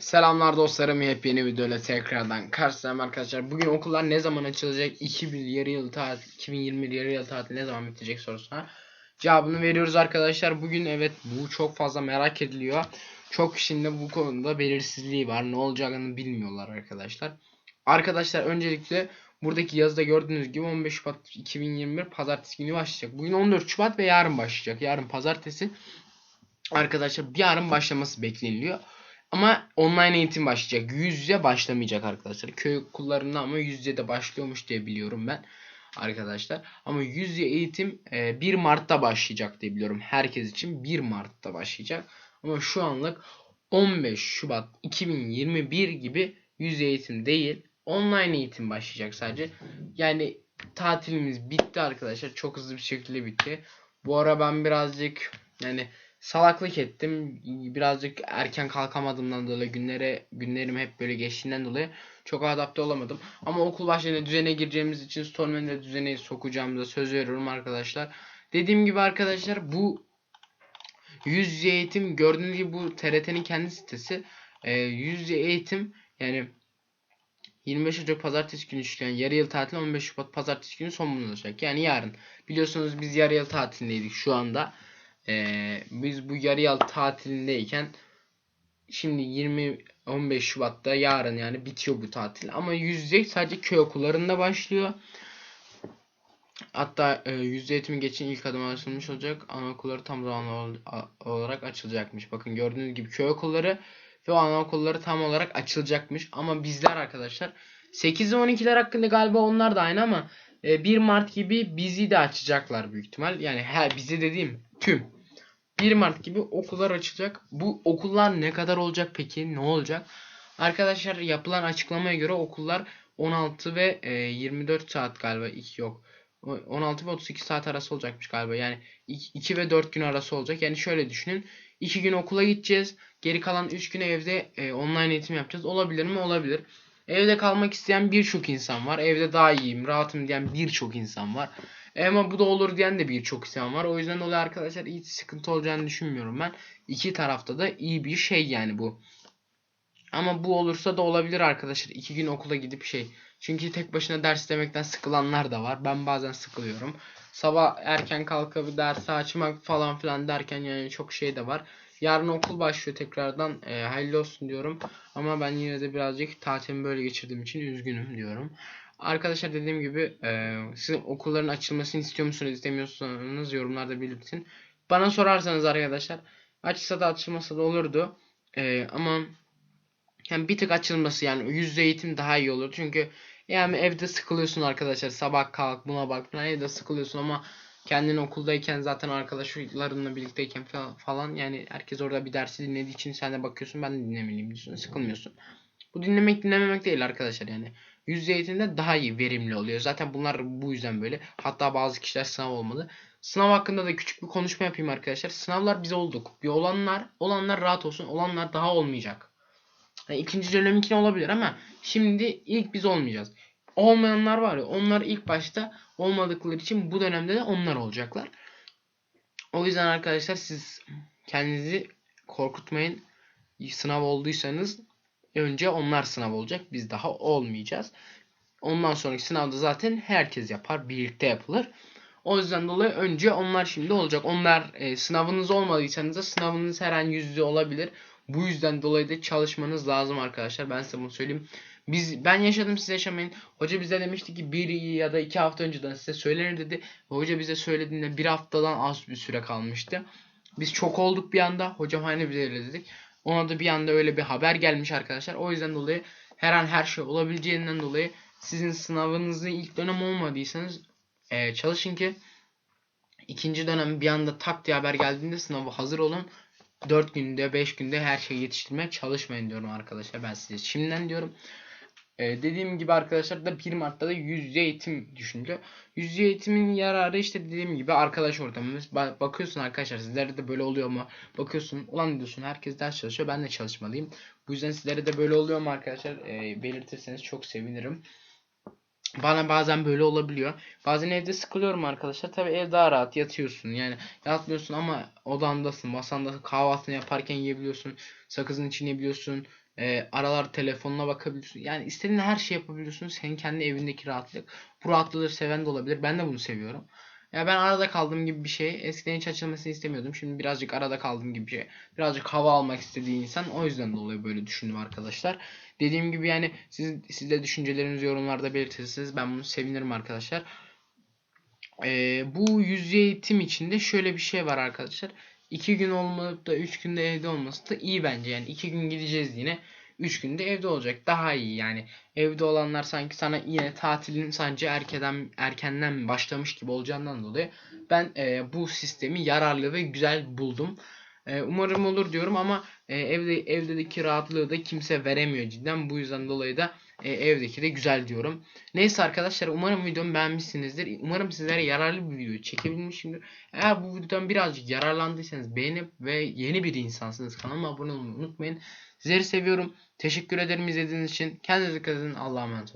Selamlar dostlarım yepyeni videoyla tekrardan karşınızdayım arkadaşlar. Bugün okullar ne zaman açılacak? 2000 yarı yıl tatil 2020 yarı yıl tatil ne zaman bitecek sorusuna cevabını veriyoruz arkadaşlar. Bugün evet bu çok fazla merak ediliyor. Çok kişinin bu konuda belirsizliği var. Ne olacağını bilmiyorlar arkadaşlar. Arkadaşlar öncelikle buradaki yazıda gördüğünüz gibi 15 Şubat 2021 pazartesi günü başlayacak. Bugün 14 Şubat ve yarın başlayacak. Yarın pazartesi arkadaşlar yarın başlaması bekleniyor. Ama online eğitim başlayacak. Yüz yüze başlamayacak arkadaşlar. Köy okullarında ama yüz yüze de başlıyormuş diye biliyorum ben arkadaşlar. Ama yüz yüze eğitim e, 1 Mart'ta başlayacak diye biliyorum. Herkes için 1 Mart'ta başlayacak. Ama şu anlık 15 Şubat 2021 gibi yüz yüze eğitim değil. Online eğitim başlayacak sadece. Yani tatilimiz bitti arkadaşlar. Çok hızlı bir şekilde bitti. Bu ara ben birazcık yani salaklık ettim. Birazcık erken kalkamadığımdan dolayı günlere günlerim hep böyle geçtiğinden dolayı çok adapte olamadım. Ama okul başlayınca düzene gireceğimiz için Storm'un de düzene sokacağımıza söz veriyorum arkadaşlar. Dediğim gibi arkadaşlar bu yüz yüze eğitim gördüğünüz gibi bu TRT'nin kendi sitesi. Ee, yüz yüze eğitim yani 25 Ocak pazartesi günü işleyen yarı yıl tatil 15 Şubat pazartesi günü son bulunacak. Yani yarın. Biliyorsunuz biz yarı yıl tatilindeydik şu anda. Ee, biz bu yarı yıl tatilindeyken şimdi 20 15 Şubat'ta yarın yani bitiyor bu tatil. Ama yüz yüze sadece köy okullarında başlıyor. Hatta e, yüz yüze eğitimi geçin ilk adım açılmış olacak. Anaokulları tam zamanlı olarak açılacakmış. Bakın gördüğünüz gibi köy okulları ve anaokulları tam olarak açılacakmış. Ama bizler arkadaşlar 8 ve 12'ler hakkında galiba onlar da aynı ama e, 1 Mart gibi bizi de açacaklar büyük ihtimal. Yani her bizi dediğim tüm 1 Mart gibi okullar açılacak. Bu okullar ne kadar olacak peki? Ne olacak? Arkadaşlar yapılan açıklamaya göre okullar 16 ve e, 24 saat galiba iki yok. O- 16 ve 32 saat arası olacakmış galiba. Yani 2 ve 4 gün arası olacak. Yani şöyle düşünün. 2 gün okula gideceğiz. Geri kalan 3 gün evde e, online eğitim yapacağız. Olabilir mi? Olabilir. Evde kalmak isteyen birçok insan var. Evde daha iyiyim, rahatım diyen birçok insan var. E ama bu da olur diyen de birçok insan var. O yüzden dolayı arkadaşlar hiç sıkıntı olacağını düşünmüyorum ben. İki tarafta da iyi bir şey yani bu. Ama bu olursa da olabilir arkadaşlar. İki gün okula gidip şey. Çünkü tek başına ders demekten sıkılanlar da var. Ben bazen sıkılıyorum. Sabah erken kalkıp dersi açmak falan filan derken yani çok şey de var. Yarın okul başlıyor tekrardan. E, hayırlı olsun diyorum. Ama ben yine de birazcık tatilimi böyle geçirdiğim için üzgünüm diyorum. Arkadaşlar dediğim gibi e, sizin okulların açılmasını istiyor musunuz istemiyorsanız yorumlarda belirtin. Bana sorarsanız arkadaşlar açılsa da açılmasa da olurdu. E, ama yani bir tık açılması yani yüz yüze eğitim daha iyi olur. Çünkü yani evde sıkılıyorsun arkadaşlar. Sabah kalk buna bak falan evde sıkılıyorsun ama kendin okuldayken zaten arkadaşlarınla birlikteyken fa- falan yani herkes orada bir dersi dinlediği için sen de bakıyorsun ben de dinlemeliyim diyorsun. Sıkılmıyorsun. Bu dinlemek dinlememek değil arkadaşlar yani. Yüz eğitimde daha iyi verimli oluyor. Zaten bunlar bu yüzden böyle. Hatta bazı kişiler sınav olmadı. Sınav hakkında da küçük bir konuşma yapayım arkadaşlar. Sınavlar biz olduk. Bir olanlar, olanlar rahat olsun. Olanlar daha olmayacak. Yani ikinci döneminkine olabilir ama şimdi ilk biz olmayacağız. Olmayanlar var ya onlar ilk başta olmadıkları için bu dönemde de onlar olacaklar. O yüzden arkadaşlar siz kendinizi korkutmayın. Sınav olduysanız önce onlar sınav olacak. Biz daha olmayacağız. Ondan sonraki sınavda zaten herkes yapar. Birlikte yapılır. O yüzden dolayı önce onlar şimdi olacak. Onlar e, sınavınız olmadıysanız da sınavınız her an yüz yüze olabilir. Bu yüzden dolayı da çalışmanız lazım arkadaşlar. Ben size bunu söyleyeyim. Biz ben yaşadım siz yaşamayın. Hoca bize demişti ki bir ya da iki hafta önceden size söylenir dedi. Hoca bize söylediğinde bir haftadan az bir süre kalmıştı. Biz çok olduk bir anda. Hocam hani bize dedik. Ona da bir anda öyle bir haber gelmiş arkadaşlar. O yüzden dolayı her an her şey olabileceğinden dolayı sizin sınavınızın ilk dönem olmadıysanız e, çalışın ki ikinci dönem bir anda tak diye haber geldiğinde sınavı hazır olun. 4 günde 5 günde her şeyi yetiştirmeye çalışmayın diyorum arkadaşlar. Ben size şimdiden diyorum. Ee, dediğim gibi arkadaşlar da 1 Mart'ta da yüz yüze eğitim düşünülüyor. Yüz yüze eğitimin yararı işte dediğim gibi arkadaş ortamımız. Ba- bakıyorsun arkadaşlar sizlere de böyle oluyor mu? Bakıyorsun ulan diyorsun herkes ders çalışıyor ben de çalışmalıyım. Bu yüzden sizlere de böyle oluyor mu arkadaşlar? Ee, belirtirseniz çok sevinirim. Bana bazen böyle olabiliyor. Bazen evde sıkılıyorum arkadaşlar. Tabii ev daha rahat yatıyorsun. Yani yatmıyorsun ama odandasın, masandasın. Kahvaltını yaparken yiyebiliyorsun. Sakızın içini yiyebiliyorsun. Ee, aralar telefonuna bakabiliyorsun. Yani istediğin her şey yapabiliyorsun. Senin kendi evindeki rahatlık. Bu rahatlığı seven de olabilir. Ben de bunu seviyorum. Ya ben arada kaldığım gibi bir şey. Eskiden hiç açılmasını istemiyordum. Şimdi birazcık arada kaldığım gibi bir şey. Birazcık hava almak istediği insan. O yüzden dolayı böyle düşündüm arkadaşlar. Dediğim gibi yani siz, siz de düşüncelerinizi yorumlarda belirtirseniz ben bunu sevinirim arkadaşlar. Ee, bu yüz eğitim içinde şöyle bir şey var arkadaşlar. 2 gün olmayıp da 3 günde evde olması da iyi bence. Yani 2 gün gideceğiz yine. 3 günde evde olacak. Daha iyi yani. Evde olanlar sanki sana yine tatilin sadece erkenden erkenden başlamış gibi olacağından dolayı ben e, bu sistemi yararlı ve güzel buldum. E, umarım olur diyorum ama e, evde evdeki rahatlığı da kimse veremiyor cidden. Bu yüzden dolayı da e, evdeki de güzel diyorum. Neyse arkadaşlar umarım videomu beğenmişsinizdir. Umarım sizlere yararlı bir video çekebilmişimdir. Eğer bu videodan birazcık yararlandıysanız beğenip ve yeni bir insansınız kanalıma abone olmayı unutmayın. Sizleri seviyorum. Teşekkür ederim izlediğiniz için. Kendinize dikkat edin. Allah'a emanet olun.